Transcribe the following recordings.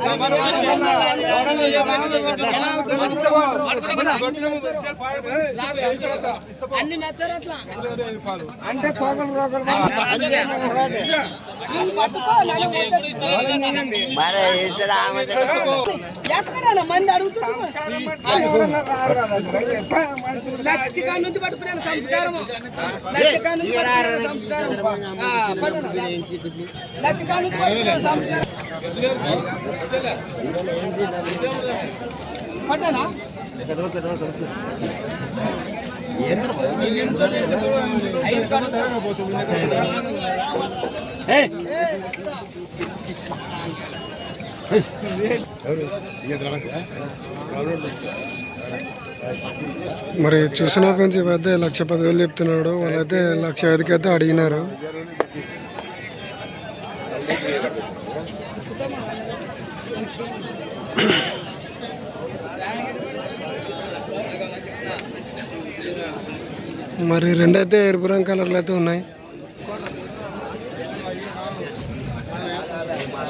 ఉండే అంటే తోకలు రోకలు మరి ఎక్కడ మంది అడుగుతున్నారు నుంచి పట్టుకునే సంస్కారం నుంచి సంస్కారం నుంచి సంస్కారం పట్టనా ఐదు కాదు. మరి చూసిన ఫ్రెండ్స్ ఇవైతే లక్ష పదివేలు చెప్తున్నాడు. వాళ్ళైతే లక్ష ఐదుకి అయితే అడిగినారు. మరి రెండైతే ఎరుపు రంగు కలర్లు అయితే ఉన్నాయి.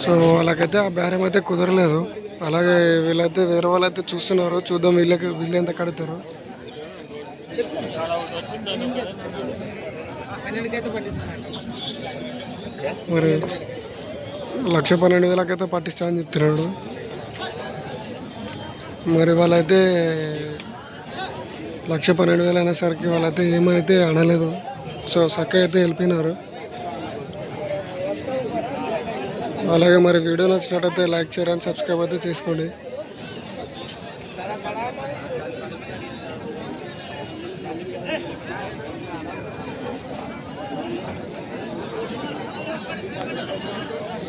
సో వాళ్ళకైతే ఆ బేరం అయితే కుదరలేదు. అలాగే వీళ్ళైతే వేరే వాళ్ళైతే చూస్తున్నారు. చూద్దాం వీళ్ళకి వీళ్ళు ఎంత కడతారు. మరి లక్ష పన్నెండు వేలకైతే పట్టిస్తా అని చెప్తున్నాడు. మరి వాళ్ళైతే లక్ష పన్నెండు వేలు అనేసరికి వాళ్ళైతే ఏమైతే అనలేదు సో చక్క అయితే వెళ్ళిపోయినారు. అలాగే మరి వీడియో నచ్చినట్టయితే లైక్ చేయాలని సబ్స్క్రైబ్ అయితే చేసుకోండి.